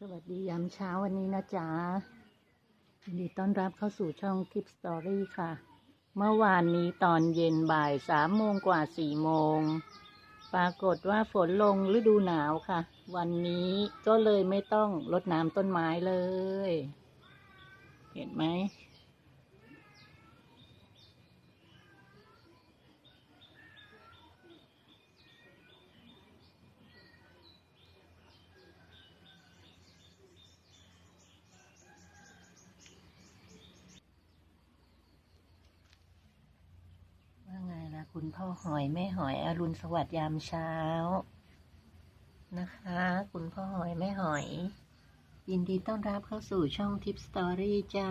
สวัสดียามเช้าวันนี้นะจ๊ะยินดีต้อนรับเข้าสู่ช่องคลิปสตอรี่ค่ะ เมื่อวานนี้ตอนเย็นบ่ายสามโมงกว่าสี่โมง ปรากฏว่าฝนลงฤดูหนาวค่ะ วันนี้ก็เลยไม่ต้องรดน้ำต้นไม้เลย เห็นไหม ว่าไงล่ะ คุณพ่อหอยแม่หอยอรุณสวัสดิ์ยามเช้า นะคะ คุณพ่อหอยแม่หอย ยินดีต้อนรับเข้าสู่ช่องทิปสตอรี่จ้า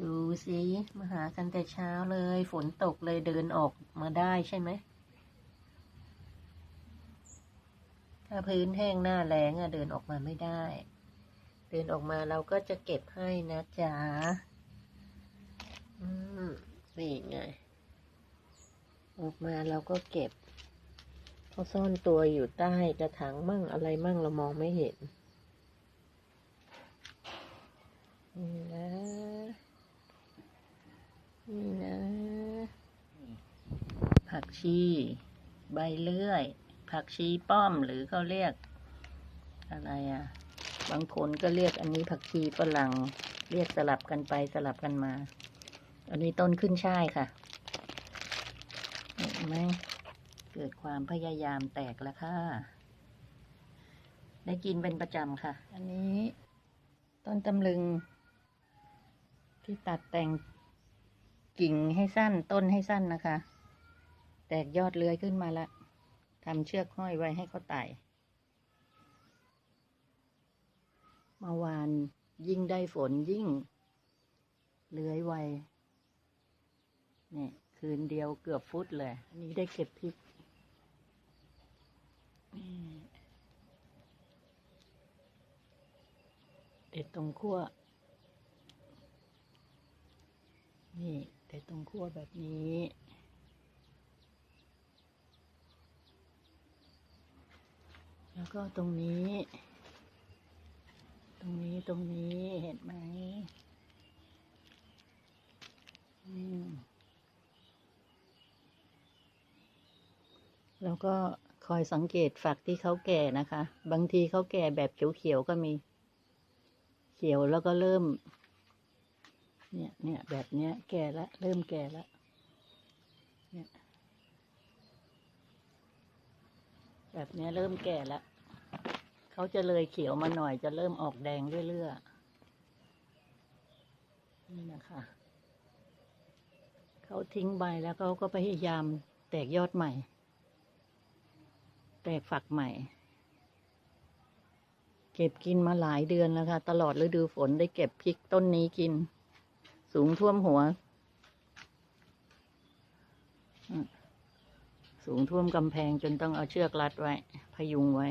ดูสิมาหากันแต่เช้าเลย ฝนตกเลยเดินออกมาได้ใช่ไหมถ้าพื้นแห้งหน้าแรงอะเดินออกมาไม่ได้ เดินออกมาเราก็จะเก็บให้นะจ๊ะ อืมนี่ไง ออกมาเราก็เก็บเขาซ่อนตัวอยู่ใต้กระถางมั่งอะไรมั่งเรามองไม่เห็นนี่นะนี่นะ ผักชี ใบเลื่อย ผักชีป้อมหรือเขาเรียก อะไรอะ บางคนก็เรียกอันนี้ผักชีฝรั่งเรียกสลับกันไปสลับกันมา อันนี้ต้นขึ้นช่ายค่ะ ไหม เกิดความพยายามแตกแล้วค่ะ ได้กินเป็นประจำค่ะ อันนี้ ต้นตำลึง ที่ตัดแต่งกิ่งให้สั้นต้นให้สั้นนะคะ แตกยอดเลื้อยขึ้นมาละทำเชือกห้อยไว้ให้เขาไต่เมื่อวานยิ่งได้ฝนยิ่งเลื้อยไวเนี่ย คืนเดียวเกือบฟุตเลย อันนี้ได้เก็บพริกเด็ดตรงขั้วนี่เด็ดตรงขั้วแบบนี้แล้วก็ตรงนี้ ตรงนี้ ตรงนี้ เห็นไหมอืม แล้วก็คอยสังเกตฝักที่เขาแก่นะคะ บางทีเขาแก่แบบเขียวๆก็มี เขียวแล้วก็เริ่ม เนี่ยเนี่ยแบบเนี้ย แก่แล้วเริ่มแก่แล้วเนี่ยแบบเนี้ยเริ่มแก่แล้วเขาจะเลยเขียวมาหน่อยจะเริ่มออกแดงเรื่อยๆนี่นะคะเขาทิ้งใบแล้วเขาก็พยายามแตกยอดใหม่ แตกฝักใหม่ เก็บกินมาหลายเดือนแล้วค่ะ ตลอดฤดูฝนได้เก็บพริกต้นนี้กิน สูงท่วมหัว สูงท่วมกำแพงจนต้องเอาเชือกรัดไว้ พยุงไว้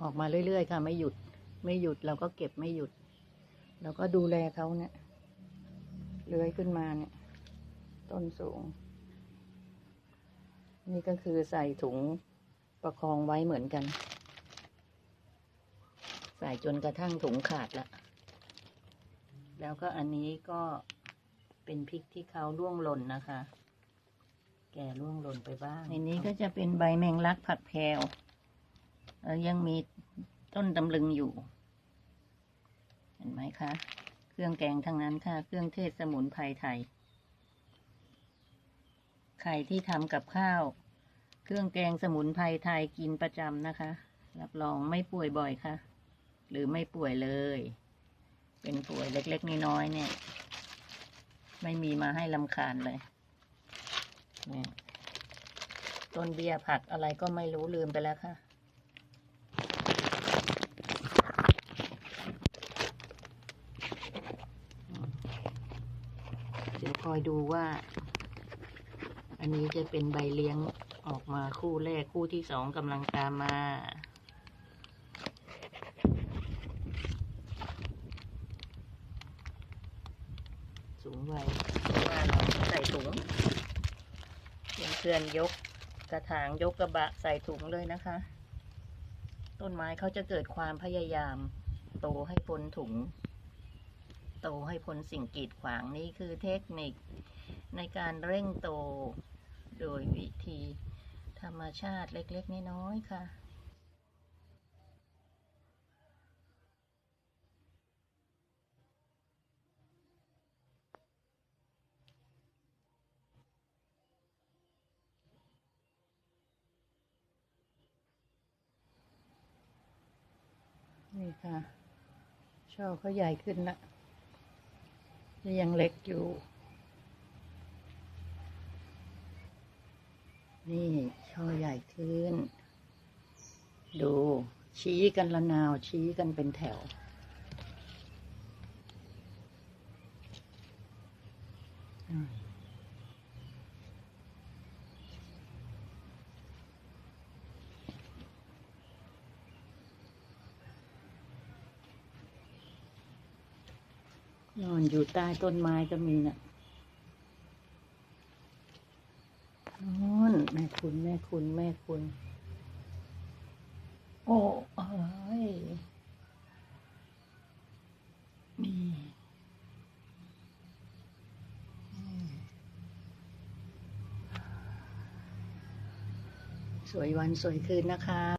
ออกมาเรื่อยๆ ค่ะ ไม่หยุด ไม่หยุดเราก็เก็บไม่หยุดเราก็ดูแลเขาเนี่ยเลื้อยขึ้นมาเนี่ย ต้นสูง นี่ก็คือใส่ถุงประคองไว้เหมือนกัน ใส่จนกระทั่งถุงขาดละ แล้วก็อันนี้ก็เป็นพริกที่เขาล่วงหล่นนะคะ แก่ล่วงหล่นไปบ้างในนี้ก็จะเป็นใบแมงลักผักแพรวแล้วยังมีต้นตำลึงอยู่ เห็นไหมคะ เครื่องแกงทั้งนั้นค่ะ เครื่องเทศสมุนไพรไทย ใครที่ทำกับข้าว เครื่องแกงสมุนไพรไทยกินประจำนะคะ รับรองไม่ป่วยบ่อยค่ะ หรือไม่ป่วยเลย เป็นป่วยเล็กๆน้อยๆเนี่ย ไม่มีมาให้ลำคาญเลยนี่ต้นเบียร์ผักอะไรก็ไม่รู้ลืมไปแล้วค่ะ เดี๋ยวคอยดูว่า อันนี้จะเป็นใบเลี้ยง ออกมาคู่แรกคู่ที่สองกำลังตามมา สูงไวเพราะว่าเราใส่ถุงเพื่อนยกกระถางยกกระบะใส่ถุงเลยนะคะ ต้นไม้เขาจะเกิดความพยายาม โตให้พ้นถุง โตให้พ้นสิ่งกีดขวางนี่คือเทคนิคในการเร่งโตโดยวิธี ธรรมชาติเล็กๆ น้อยๆ ค่ะ นี่ค่ะ ช่อเขาใหญ่ขึ้นละยังเล็กอยู่ นี่ช่อใหญ่ขึ้น ดู ชี้กันละนาว ชี้กันเป็นแถว นอนอยู่ใต้ต้นไม้ก็มีนะ่ะนอนแม่ คุณแม่คุณแม่คุณ โอ้เอ้ยนี่อืมสวยวันสวยคืนนะคะ